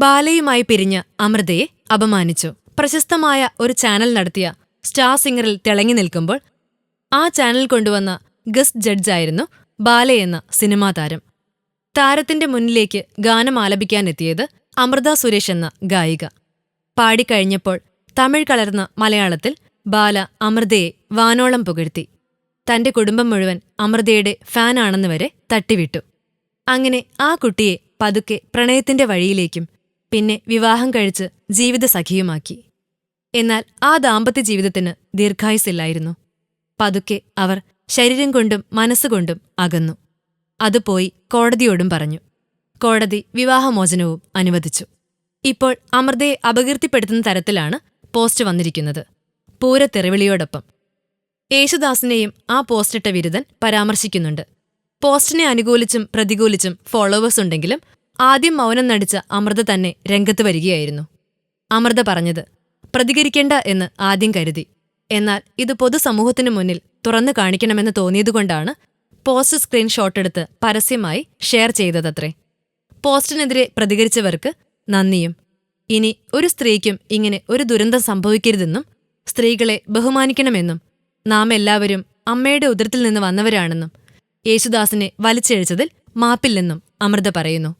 ബാലയുമായി പിരിഞ്ഞ് അമൃതയെ അപമാനിച്ചു. പ്രശസ്തമായ ഒരു ചാനൽ നടത്തിയ സ്റ്റാർ സിംഗറിൽ തിളങ്ങി നിൽക്കുമ്പോൾ ആ ചാനൽ കൊണ്ടുവന്ന ഗസ്റ്റ് ജഡ്ജായിരുന്നു ബാലയെന്ന സിനിമാ താരം. താരത്തിന്റെ മുന്നിലേക്ക് ഗാനം ആലപിക്കാനെത്തിയത് അമൃത സുരേഷ് എന്ന ഗായിക. പാടിക്കഴിഞ്ഞപ്പോൾ തമിഴ് കലർന്ന മലയാളത്തിൽ ബാല അമൃതയെ വാനോളം പുകഴ്ത്തി. തന്റെ കുടുംബം മുഴുവൻ അമൃതയുടെ ഫാനാണെന്ന് വരെ തട്ടിവിട്ടു. അങ്ങനെ ആ കുട്ടിയെ പതുക്കെ പ്രണയത്തിന്റെ വഴിയിലേക്കും പിന്നെ വിവാഹം കഴിച്ച് ജീവിത സഖിയുമാക്കി. എന്നാൽ ആ ദാമ്പത്യ ജീവിതത്തിന് ദീർഘായുസില്ലായിരുന്നു പതുക്കെ അവർ ശരീരം കൊണ്ടും മനസ്സുകൊണ്ടും അകന്നു. അത് പോയി കോടതിയോടും പറഞ്ഞു. കോടതി വിവാഹമോചനവും അനുവദിച്ചു. ഇപ്പോൾ അമൃതയെ അപകീർത്തിപ്പെടുത്തുന്ന തരത്തിലാണ് പോസ്റ്റ് വന്നിരിക്കുന്നത്. പൂരത്തെറിവിളിയോടൊപ്പം യേശുദാസിനെയും ആ പോസ്റ്റിട്ട വിരുദ്ധൻ പരാമർശിക്കുന്നുണ്ട്. പോസ്റ്റിനെ അനുകൂലിച്ചും പ്രതികൂലിച്ചും ഫോളോവേഴ്സ് ഉണ്ടെങ്കിലും ആദ്യം മൗനം നടിച്ച അമൃത തന്നെ രംഗത്ത് വരികയായിരുന്നു. അമൃത പറഞ്ഞത് പ്രതികരിക്കേണ്ട എന്ന് ആദ്യം കരുതി. എന്നാൽ ഇത് പൊതുസമൂഹത്തിനു മുന്നിൽ തുറന്നു കാണിക്കണമെന്ന് തോന്നിയതുകൊണ്ടാണ് പോസ്റ്റ് സ്ക്രീൻഷോട്ട് എടുത്ത് പരസ്യമായി ഷെയർ ചെയ്തതത്രേ. പോസ്റ്റിനെതിരെ പ്രതികരിച്ചവർക്ക് നന്ദിയും. ഇനി ഒരു സ്ത്രീക്കും ഇങ്ങനെ ഒരു ദുരന്തം സംഭവിക്കരുതെന്നും സ്ത്രീകളെ ബഹുമാനിക്കണമെന്നും നാം എല്ലാവരും അമ്മയുടെ ഉദരത്തിൽ നിന്ന് വന്നവരാണെന്നും യേശുദാസിനെ വലിച്ചെഴിച്ചതിൽ മാപ്പില്ലെന്നും അമൃത പറയുന്നു.